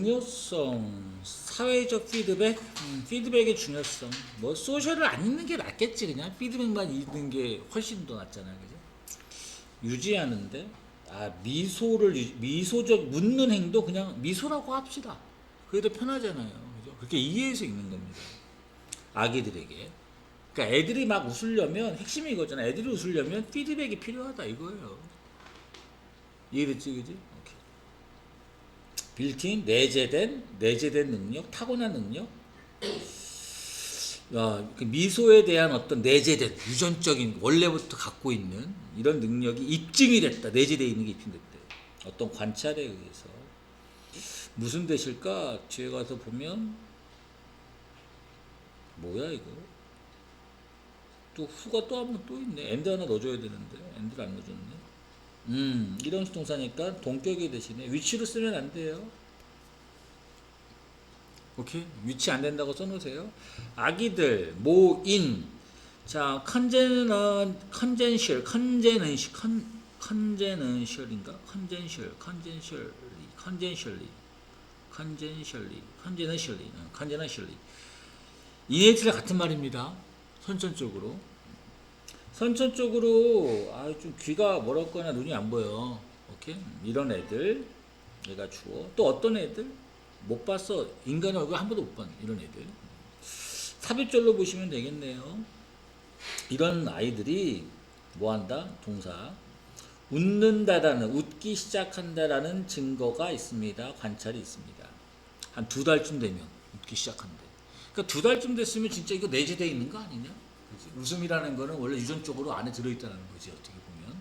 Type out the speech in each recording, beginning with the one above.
중요성, 사회적 피드백, 음, 피드백의 중요성. 뭐 소셜을 안 읽는 게 낫겠지 그냥 피드백만 읽는 게 훨씬 더 낫잖아, 그죠? 유지하는데 아 미소를 유- 미소적 묻는 행동 그냥 미소라고 합시다. 그게 더 편하잖아요, 그죠? 그렇게 이해해서 읽는 겁니다. 아기들에게. 그러니까 애들이 막 웃으려면 핵심이 이거잖아. 애들이 웃으려면 피드백이 필요하다 이거예요. 이해됐지, 그지? 오케이. 빌트인 내재된 내재된 능력, 타고난 능력. 야, 그 미소에 대한 어떤 내재된 유전적인 원래부터 갖고 있는 이런 능력이 입증이 됐다. 내재되어 있는 게 입증됐대. 어떤 관찰에 의해서 무슨 뜻일까? 뒤에 가서 보면 뭐야 이거? 또 후가 또 한 번 또 있네. 엔드 하나 넣어줘야 되는데 엔드를 안 넣어줬네. 음, 이런 동사니까 동격이 대신에 위치로 쓰면 안 돼요. 오케이 위치 안 된다고 써놓으세요. 아기들 모인 자 컨제는 컨젠셜 컨제는 컨 컨제는셜인가 컨젠셜 컨젠셜리 컨젠셜리 컨젠셜리 컨제너셜리 컨제너셜리 이네트랑 같은 말입니다. 선천적으로 선천적으로 아 좀 귀가 멀었거나 눈이 안 보여. 오케이 이런 애들 얘가 주어 또 어떤 애들 못 봤어 인간의 얼굴 한 번도 못 본 이런 애들 삽입절로 보시면 되겠네요. 이런 아이들이 뭐 한다 동사 웃는다라는 웃기 시작한다라는 증거가 있습니다. 관찰이 있습니다. 한 두 달쯤 되면 웃기 시작한대. 그러니까 두 달쯤 됐으면 진짜 이거 내재되어 있는 거 아니냐? 웃음이라는 거는 원래 유전적으로 안에 들어있다는 거지 어떻게 보면.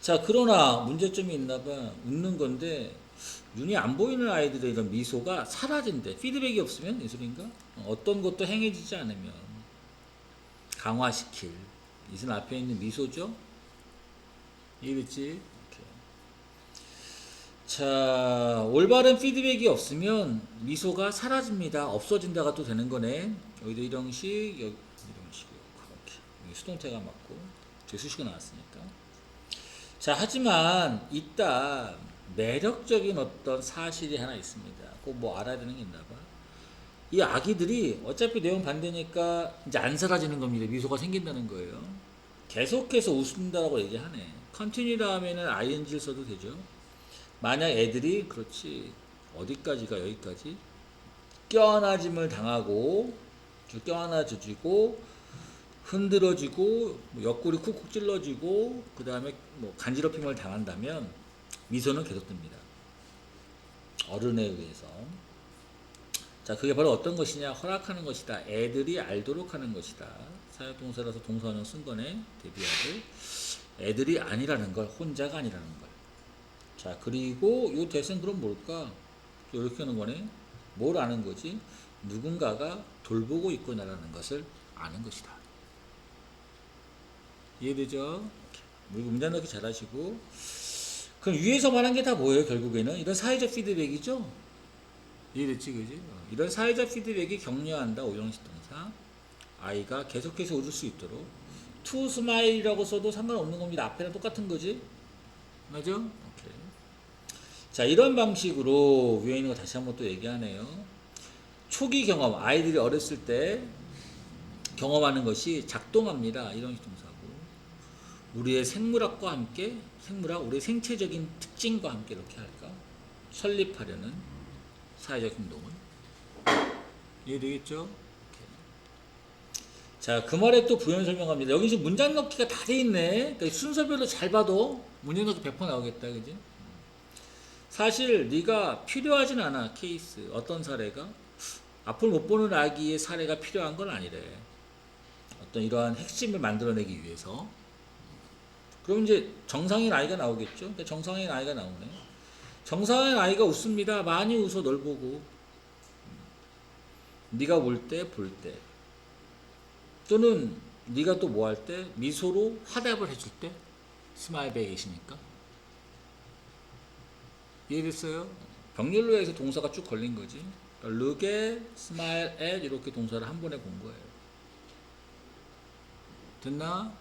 자 그러나 문제점이 있나봐 웃는 건데 눈이 안 보이는 아이들의 이런 미소가 사라진대. 피드백이 없으면? 어, 어떤 것도 행해지지 않으면 강화시킬 이선 앞에 있는 미소죠. 이해됐지? 자, 올바른 피드백이 없으면 미소가 사라집니다. 없어진다가 또 되는 거네. 여기도 이런 식, 여기 이런 식, 이렇게. 여기 수동태가 맞고, 재수식이 나왔으니까. 자, 하지만 이따 매력적인 어떤 사실이 하나 있습니다. 꼭 뭐 알아야 되는 게 있나 봐. 이 아기들이 어차피 내용 반대니까 이제 안 사라지는 겁니다. 미소가 생긴다는 거예요. 계속해서 웃는다라고 얘기하네. 컨티뉴 다음에는 ing를 써도 되죠. 만약 애들이 그렇지 어디까지가 여기까지 껴안아짐을 당하고 껴안아지고 흔들어지고 뭐 옆구리 쿡쿡 찔러지고 그 다음에 뭐 간지럽힘을 당한다면 미소는 계속됩니다. 어른에 의해서 자 그게 바로 어떤 것이냐 허락하는 것이다. 애들이 알도록 하는 것이다. 사역동사라서 동사는 쓴 거네 데뷔하들 애들이 아니라는 걸 혼자가 아니라는 걸. 자 그리고 요 대신 그럼 뭘까? 이렇게 하는 거네. 뭘 아는 거지? 누군가가 돌보고 있구나라는 것을 아는 것이다. 이해되죠? 문장 넣기 잘하시고. 그럼 위에서 말한 게 다 뭐예요 결국에는? 이런 사회적 피드백이죠? 이해됐지 그지? 어, 이런 사회적 피드백이 격려한다 오형식 동사. 아이가 계속해서 웃을 수 있도록. to smile이라고 써도 상관없는 겁니다. 앞에랑 똑같은 거지? 맞죠 오케이 자 이런 방식으로 위에 있는 거 다시 한번 또 얘기하네요 초기 경험 아이들이 어렸을 때 경험하는 것이 작동합니다 이런 식 동사고 우리의 생물학과 함께 생물학 우리의 생체적인 특징과 함께 이렇게 할까 설립하려는 사회적 행동을 이해되겠죠? 자, 그 말에 또 부연 설명합니다. 여기 지금 문장 넣기가 다 돼 있네. 그러니까 순서별로 잘 봐도 문장 넣기 100% 나오겠다, 그지? 사실 네가 필요하진 않아 케이스 어떤 사례가 앞을 못 보는 아기의 사례가 필요한 건 아니래. 어떤 이러한 핵심을 만들어내기 위해서 그럼 이제 정상인 아이가 나오겠죠. 정상인 아이가 나오네. 정상인 아이가 웃습니다. 많이 웃어 널 보고. 네가 올 때, 볼 때. 또는 네가 또 뭐 할 때 미소로 화답을 해줄 때 스마일 백이 계시니까. 이해됐어요? 병렬로에서 동사가 쭉 걸린 거지. 그러니까 look at, smile at 이렇게 동사를 한 번에 본 거예요. 됐나?